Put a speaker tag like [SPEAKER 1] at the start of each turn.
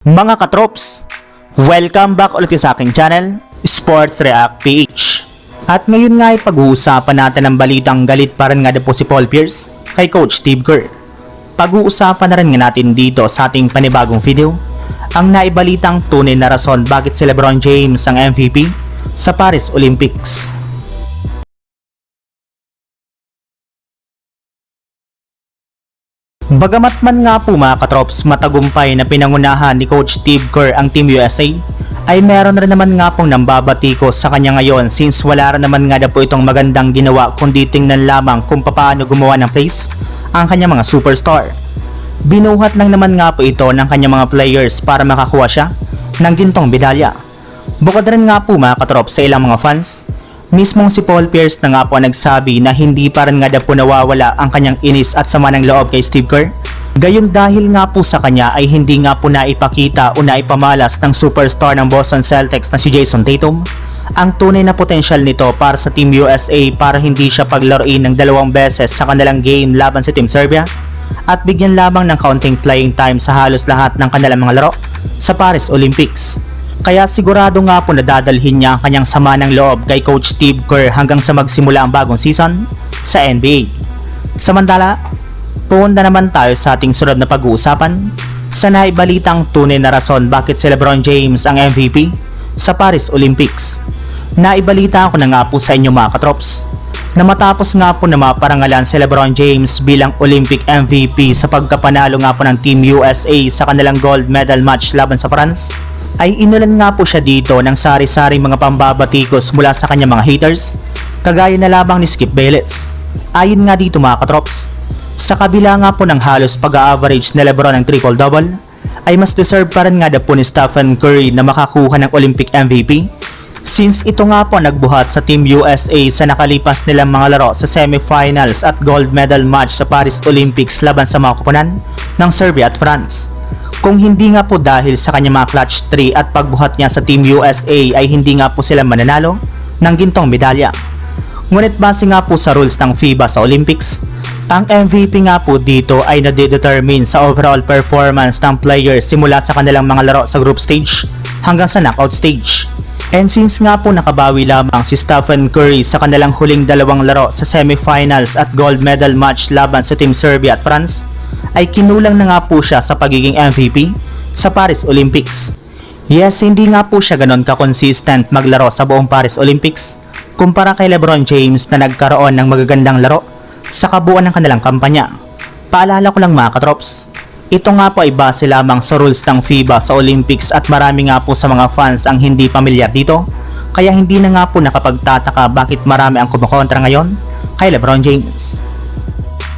[SPEAKER 1] Mga katrops, welcome back ulit sa aking channel, Sports React PH. At ngayon nga ay pag-uusapan natin ang balitang galit pa rin nga po si Paul Pierce kay Coach Steve Kerr. Pag-uusapan na rin nga natin dito sa ating panibagong video, ang naibalitang tunay na rason bakit si Lebron James ang MVP sa Paris Olympics. Bagamat man nga po mga katrops matagumpay na pinangunahan ni Coach Steve Kerr ang Team USA, ay meron rin naman nga pong nambabatikos sa kanya ngayon since wala rin naman nga na po itong magandang ginawa kundi tingnan lamang kung paano gumawa ng plays ang kanyang mga superstar. Binuhat lang naman nga po ito ng kanyang mga players para makakuha siya ng gintong medalya. Bukod rin nga po mga katrops sa ilang mga fans, Mismong si Paul Pierce na nga po nagsabi na hindi pa rin nga daw po nawawala ang kanyang inis at sama ng loob kay Steve Kerr. Gayong dahil nga po sa kanya ay hindi nga po naipakita o naipamalas ng superstar ng Boston Celtics na si Jason Tatum ang tunay na potensyal nito para sa Team USA para hindi siya paglaruin ng dalawang beses sa kanilang game laban sa Team Serbia at bigyan lamang ng kaunting playing time sa halos lahat ng kanilang mga laro sa Paris Olympics. Kaya sigurado nga po na dadalhin niya ang kanyang sama ng loob kay Coach Steve Kerr hanggang sa magsimula ang bagong season sa NBA. Samantala, punta naman tayo sa ating sunod na pag-uusapan sa naibalitang tunay na rason bakit si Lebron James ang MVP sa Paris Olympics. Naibalita ko na nga po sa inyo mga katrops na matapos nga po na maparangalan si Lebron James bilang Olympic MVP sa pagkapanalo nga po ng Team USA sa kanilang gold medal match laban sa France, ay inulan nga po siya dito ng sari-saring mga pambabatikos mula sa kanyang mga haters, kagaya na lamang ni Skip Bayless. Ayon nga dito mga katrops, sa kabila nga po ng halos pag-average na Lebron ng triple-double, ay mas deserve pa rin nga na po ni Stephen Curry na makakuha ng Olympic MVP since ito nga po nagbuhat sa Team USA sa nakalipas nilang mga laro sa semifinals at gold medal match sa Paris Olympics laban sa mga kupunan ng Serbia at France. Kung hindi nga po dahil sa kanyang mga clutch 3 at pagbuhat niya sa Team USA ay hindi nga po sila mananalo ng gintong medalya. Ngunit base nga po sa rules ng FIBA sa Olympics, ang MVP nga po dito ay nade-determine sa overall performance ng players simula sa kanilang mga laro sa group stage hanggang sa knockout stage. And since nga po nakabawi lamang si Stephen Curry sa kanilang huling dalawang laro sa semifinals at gold medal match laban sa Team Serbia at France, ay kinulang na nga po siya sa pagiging MVP sa Paris Olympics. Yes, hindi nga po siya ganon ka-consistent maglaro sa buong Paris Olympics kumpara kay Lebron James na nagkaroon ng magagandang laro sa kabuuan ng kanilang kampanya. Paalala ko lang mga katrops, ito nga po ay base lamang sa rules ng FIBA sa Olympics at marami nga po sa mga fans ang hindi pamilyar dito kaya hindi na nga po nakapagtataka bakit marami ang kumukontra ngayon kay Lebron James.